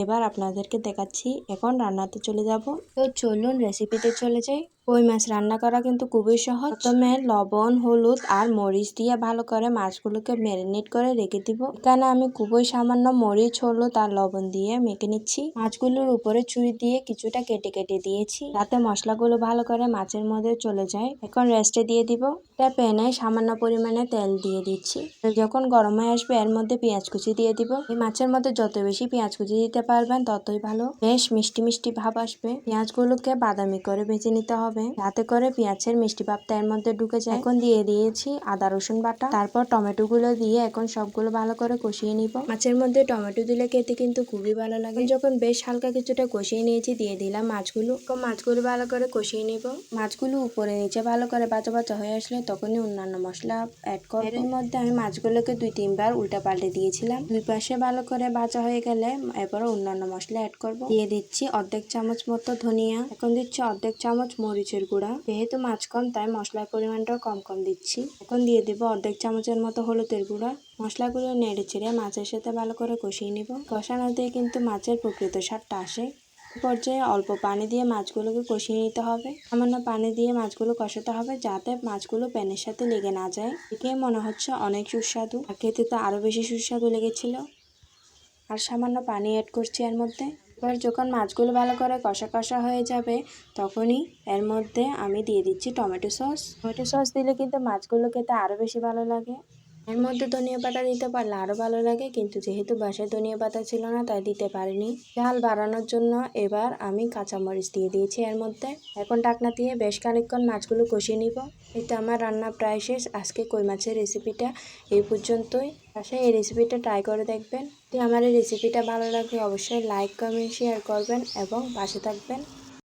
এবার আপনাদেরকে দেখাচ্ছি এখন রান্নাতে চলে যাব। তো চলুন রেসিপিতে চলে যাই। কই মাছ রান্না করা কিন্তু খুবই সহজ। প্রথমে লবণ, হলুদ আর মরিচ দিয়ে ভালো করে মাছগুলোকে ম্যারিনেট করে রেখে দিব। এখানে আমি খুবই সামান্য মরিচ, হলুদ আর লবণ দিয়ে মেখে নিচ্ছি। মাছগুলোর উপরে চুরি দিয়ে কিছুটা কেটে কেটে দিয়েছি যাতে মশলাগুলো ভালো করে মাছের মধ্যে চলে যায়। এখন রেস্টে দিয়ে দিব। একটা প্যানে সামান্য পরিমাণে তেল দিয়ে দিচ্ছি। যখন গরম হয়ে আসবে, এর মধ্যে পেঁয়াজ কুচি দিয়ে দিব। এই মাছের মধ্যে যত বেশি পেঁয়াজ কুচি দিতে পারবেন, ততই ভালো। বেশ মিষ্টি মিষ্টি ভাব আসবে। পেঁয়াজগুলোকে বাদামি করে ভেজে নিতে হবে। যাতে করে পেঁয়াজের মিষ্টি ভাবটা এর মধ্যে ঢুকে যায়। এখন দিয়ে দিয়েছি আদা, রসুন বাটা। তারপর টমেটো গুলো দিয়ে এখন সবগুলো ভালো করে কষিয়ে নিব। মাছের মধ্যে টমেটো দিলে খেতে কিন্তু খুবই ভালো লাগে। যখন বেশ হালকা কিছুটা কষিয়ে নিয়েছি, দিয়ে দিলাম মাছগুলো। মাছগুলো ভালো করে কষিয়ে নিব। মাছগুলো উপরে নিচে ভালো করে বাঁচা বাঁচা হয়ে আসলে তখনই অন্যান্য মশলা অ্যাড করব। এর মধ্যে আমি মাছগুলোকে দুই, তিনবার উল্টা পাল্টে দিয়েছিলাম। দুই পাশে ভালো করে বাঁচা হয়ে গেলে এরপর অন্যান্য মশলা অ্যাড করব। দিয়ে দিচ্ছি অর্ধেক চামচ মতো ধনিয়া। এখন দিচ্ছি অর্ধেক চামচ মরিচের গুঁড়া। যেহেতু মাছ কম, তাই মশলার পরিমাণটাও কম কম দিচ্ছি। এখন দিয়ে দেবো অর্ধেক চামচের মতো হলুদের গুঁড়া। মশলাগুলো নেড়ে চেড়ে মাছের সাথে ভালো করে কষিয়ে নিব। কষানোতে কিন্তু মাছের প্রকৃত স্বাদটা আসে। পর্যায়ে অল্প পানি দিয়ে মাছগুলোকে কষিয়ে নিতে হবে। সামান্য পানি দিয়ে মাছগুলো কষাতে হবে যাতে মাছগুলো প্যানের সাথে লেগে না যায়। দেখে মনে হচ্ছে অনেক সুস্বাদু খেতে তো আরও বেশি সুস্বাদু লেগেছিল। আর সামান্য পানি অ্যাড করছি এর মধ্যে। এবার যখন মাছগুলো ভালো করে কষা কষা হয়ে যাবে, তখনই এর মধ্যে আমি দিয়ে দিচ্ছি টমেটো সস। টমেটো সস দিলে কিন্তু মাছগুলো খেতে আরও বেশি ভালো লাগে। এর মধ্যে ধনিয়া পাতা দিতে পারলে আরও ভালো লাগে, কিন্তু যেহেতু বাসায় ধনিয়া পাতা ছিল না, তাই দিতে পারিনি। ঝাল বাড়ানোর জন্য এবার আমি কাঁচামরিচ দিয়ে দিয়েছি এর মধ্যে। এখন ডাকনা দিয়ে বেশ খানিকক্ষণ মাছগুলো কষিয়ে নিব। এই তো আমার রান্না প্রায় শেষ। আজকে কই মাছের রেসিপিটা এই পর্যন্তই। বাসায় এই রেসিপিটা ট্রাই করে দেখবেন। যদি আমার এই রেসিপিটা ভালো লাগলে অবশ্যই লাইক, কমেন্ট, শেয়ার করবেন এবং পাশে থাকবেন।